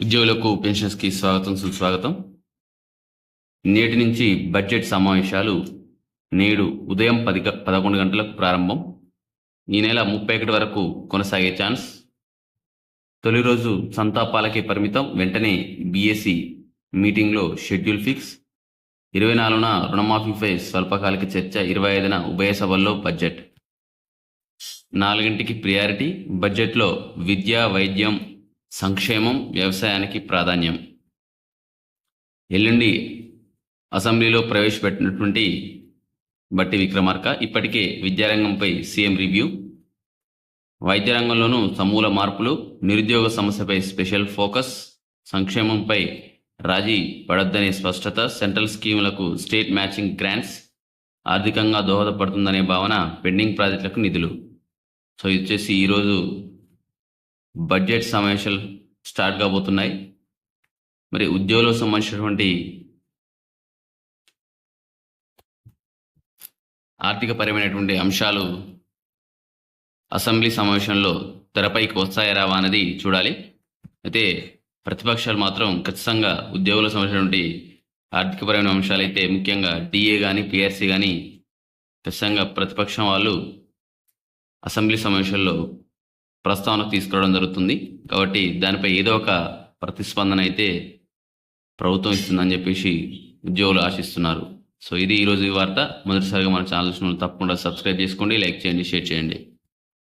ఉద్యోగులకు పెన్షన్స్కి స్వాగతం సుస్వాగతం. నేటి నుంచి బడ్జెట్ సమావేశాలు నేడు ఉదయం పది పదకొండు గంటలకు ప్రారంభం. ఈ నెల ముప్పై ఒకటి వరకు కొనసాగే ఛాన్స్. తొలి రోజు సంతాపాలకే పరిమితం. వెంటనే బీఎస్సీ మీటింగ్లో షెడ్యూల్ ఫిక్స్. ఇరవై నాలుగున రుణమాఫీపై స్వల్పకాలిక చర్చ. ఇరవై ఐదున ఉభయ సభల్లో బడ్జెట్. నాలుగింటికి ప్రియారిటీ. బడ్జెట్లో విద్య వైద్యం సంక్షేమం వ్యవసాయానికి ప్రాధాన్యం. ఎల్లుండి అసెంబ్లీలో ప్రవేశపెట్టినటువంటి బట్టి విక్రమార్క ఇప్పటికే విద్యారంగంపై సీఎం రివ్యూ. వైద్య రంగంలోనూ సమూల మార్పులు నిరుద్యోగ సమస్యపై స్పెషల్ ఫోకస్ సంక్షేమంపై రాజీ పడొద్దనే స్పష్టత సెంట్రల్ స్కీములకు స్టేట్ మ్యాచింగ్ గ్రాంట్స్ ఆర్థికంగా దోహదపడుతుందనే భావన పెండింగ్ ప్రాజెక్టులకు నిధులు. సో ఇది వచ్చేసి ఈరోజు బడ్జెట్ సమావేశాలు స్టార్ట్ కాబోతున్నాయి. మరి ఉద్యోగులకు సంబంధించినటువంటి ఆర్థిక పరమైనటువంటి అంశాలు అసెంబ్లీ సమావేశంలో తెరపైకి వస్తాయా రావా అనేది చూడాలి. అయితే ప్రతిపక్షాలు మాత్రం ఖచ్చితంగా ఉద్యోగులకు సంబంధించినటువంటి ఆర్థికపరమైన అంశాలు అయితే ముఖ్యంగా డిఏ కానీ పిఆర్సీ కానీ ఖచ్చితంగా ప్రతిపక్షం వాళ్ళు అసెంబ్లీ సమావేశాల్లో ప్రస్తావన తీసుకురావడం జరుగుతుంది. కాబట్టి దానిపై ఏదో ఒక ప్రతిస్పందన అయితే ప్రభుత్వం ఇస్తుందని చెప్పేసి ఉద్యోగులు ఆశిస్తున్నారు. సో ఇది ఈరోజు ఈ వార్త. మొదటిసారిగా మన ఛానల్స్ తప్పకుండా సబ్స్క్రైబ్ చేసుకోండి లైక్ చేయండి షేర్ చేయండి.